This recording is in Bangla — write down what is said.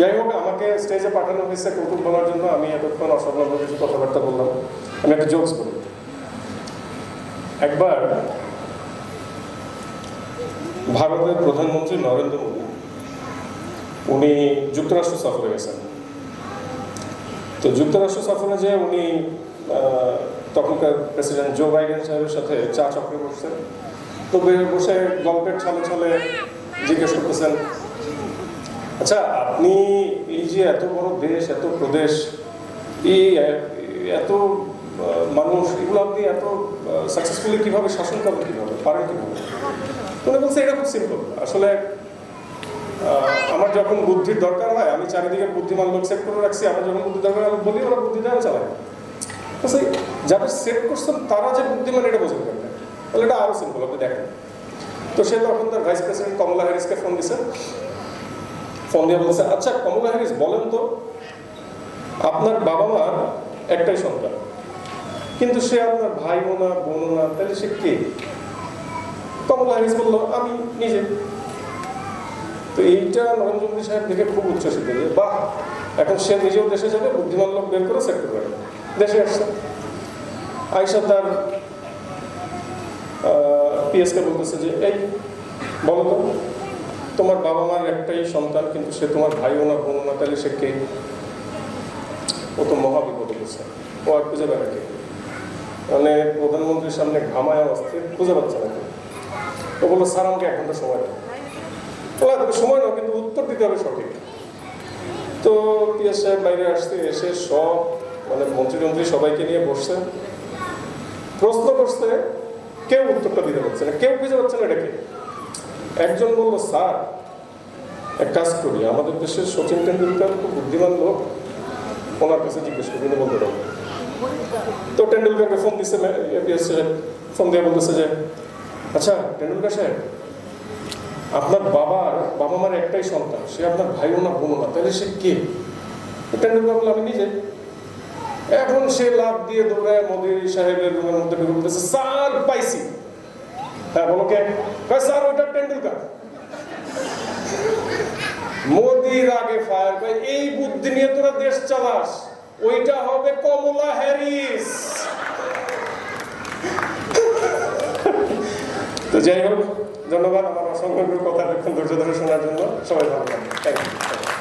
যাই হোক, আমাকে স্টেজে পাঠানো হয়েছে কৌতুক বলার জন্য। আমি এতক্ষণ অসংলগ্ন কিছু কথাবার্তা বললাম। আমি একটা জোকস বলি। একবার ভারতের প্রধানমন্ত্রী নরেন্দ্র মোদী, উনি যুক্তরাষ্ট্র সফরে গেছেন। তো যুক্তরাষ্ট্র সফরে যে উনি তখনকার প্রেসিডেন্ট জো বাইডেন সাহেবের সাথে চা চক্রে বসছেন। তো বসে গল্পের ছলে ছলে জিজ্ঞেস করতেছেন আচ্ছা আপনি এই যে এত বড় দেশ, এত প্রদেশ, এই এত মানুষ, এগুলো আপনি এত সাকসেসফুলি কীভাবে শাসন করেন কীভাবে? পারেন কীভাবে? উনি বলছে এটা খুব সিম্পল আসলে আমার যখন বুদ্ধির দরকার হয়, আমি চারিদিকে বুদ্ধিমান লোক সেট করে রাখছি, আমার যখন বুদ্ধি দরকার আমি বলি, ওরা বুদ্ধি দেওয়া চালায় আচ্ছা যাদের সেট করছেন, তারা যে বুদ্ধিমান, এটা বোঝেন কেন তাহলে এটা আরও সিম্পল আপনি দেখেন। তো সে তখন তার ভাইস প্রেসিডেন্ট কমলা হ্যারিসকে ফোন দিছে। ফোন দিয়ে বলছে আচ্ছা কমলা হ্যারিস, বলেন তো, আপনার বাবা মার একটাই সন্তান। কিন্তু সে আপনার ভাইও না, বোনও না, তাহলে সে কে? কমলা হ্যারিস বলল, আমি নিজে। তো এইটা নরেন্দ্র মোদী সাহেব দেখে খুব উচ্ছ্বসিত যে, বাহ, এখন সে নিজেও দেশে যাবে, বুদ্ধিমান লোক বের করে সেট করে, দেশে আসছে। আয়সা তার পিএসকে বলতেছে যে, এই, বলো তোমার বাবা মার একটাই সন্তান, কিন্তু সে তোমার ভাইও না, বোনও না, তাহলে সে কে? ও তো মহা বিপদে গেছে ও আর খুঁজে বেড়া কে? মানে প্রধানমন্ত্রীর সামনে ঘামায় অস্থির খুঁজে পাচ্ছে না। ও বলল, স্যার, আমাকে এক ঘণ্টা সময় দেয় বলা সময় নাও, কিন্তু উত্তর দিতে হবে সঠিক। তো পিএস সাহেব বাইরে আসতে এসে সব মানে মন্ত্রী সবাইকে নিয়ে বসছে। প্রশ্ন করছে, কেউ উত্তরটা দিতে পারছে না, কেউ বুঝতে পাচ্ছে না এটাকে একজন বলল, স্যার, এক কাজ করি। আমাদের দেশের সচিন টেন্ডুলকার খুব বুদ্ধিমান লোক। ওনার কাছে জিজ্ঞেস করি বলতে পারবেন? তো টেন্ডুলকারকে ফোন দিচ্ছে সাহেব ফোন দিয়ে বলতেছে যে আচ্ছা টেন্ডুলকার সাহেব, আপনার বাবার, বাবা মার একটাই সন্তান। সে আপনার ভাইও না বোনও না। তাহলে সে কে? টেন্ডুলকার বলল, আমি নিজে। এখন সে লাভ দিয়ে দৌড়ায় মোদী সাহেবের রুমের মধ্যে ঢুকে স্যার, পাইছি। হ্যাঁ বলো কে? স্যার, ওইটা টেন্ডুলকার মোদির আগে ফায়ার কয় এই বুদ্ধি নিয়ে তোরা দেশ চালাস। ওইটা হবে কমলা হ্যারিস। তো যাই হোক, ধন্যবাদ, আমার অসংখ্য কথা এতক্ষণ ধৈর্য ধরে শোনার জন্য। সবাই ভালো থ্যাংক ইউ